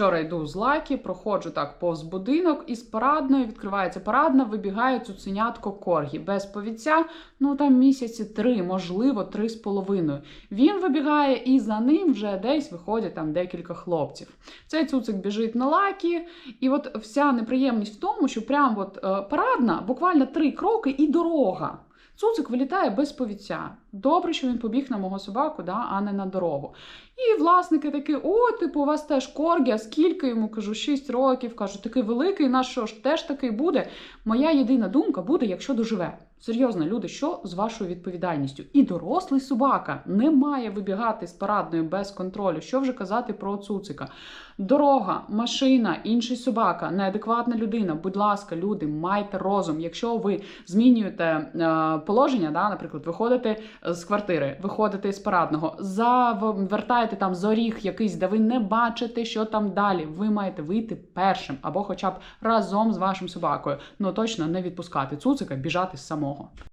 Вчора йду з лаки, проходжу так повз будинок, і з парадної відкривається парадна, вибігає цуценятко коргі без повіця. Ну там місяці три, можливо, три з половиною. Він вибігає, і за ним вже десь виходять там декілька хлопців. Цей цуцик біжить на лакі, і от вся неприємність в тому, що прям от е, парадна, буквально три кроки і дорога. Цуцик вилітає без повіця. Добре, що він побіг на мого собаку, да, а не на дорогу. І власники такі: о, типу, у вас теж коргі, а скільки йому кажу, 6 років. Кажу, такий великий, наш що ж теж такий буде. Моя єдина думка буде, якщо доживе. Серйозно, люди, що з вашою відповідальністю? І дорослий собака не має вибігати з парадною без контролю. Що вже казати про цуцика? Дорога, машина, інший собака, неадекватна людина. Будь ласка, люди, майте розум. Якщо ви змінюєте е, положення, да, наприклад, виходите з квартири, виходите з парадного, завертаєте там зоріг якийсь, де ви не бачите, що там далі. Ви маєте вийти першим або хоча б разом з вашим собакою. Ну точно не відпускати цуцика, біжати з genre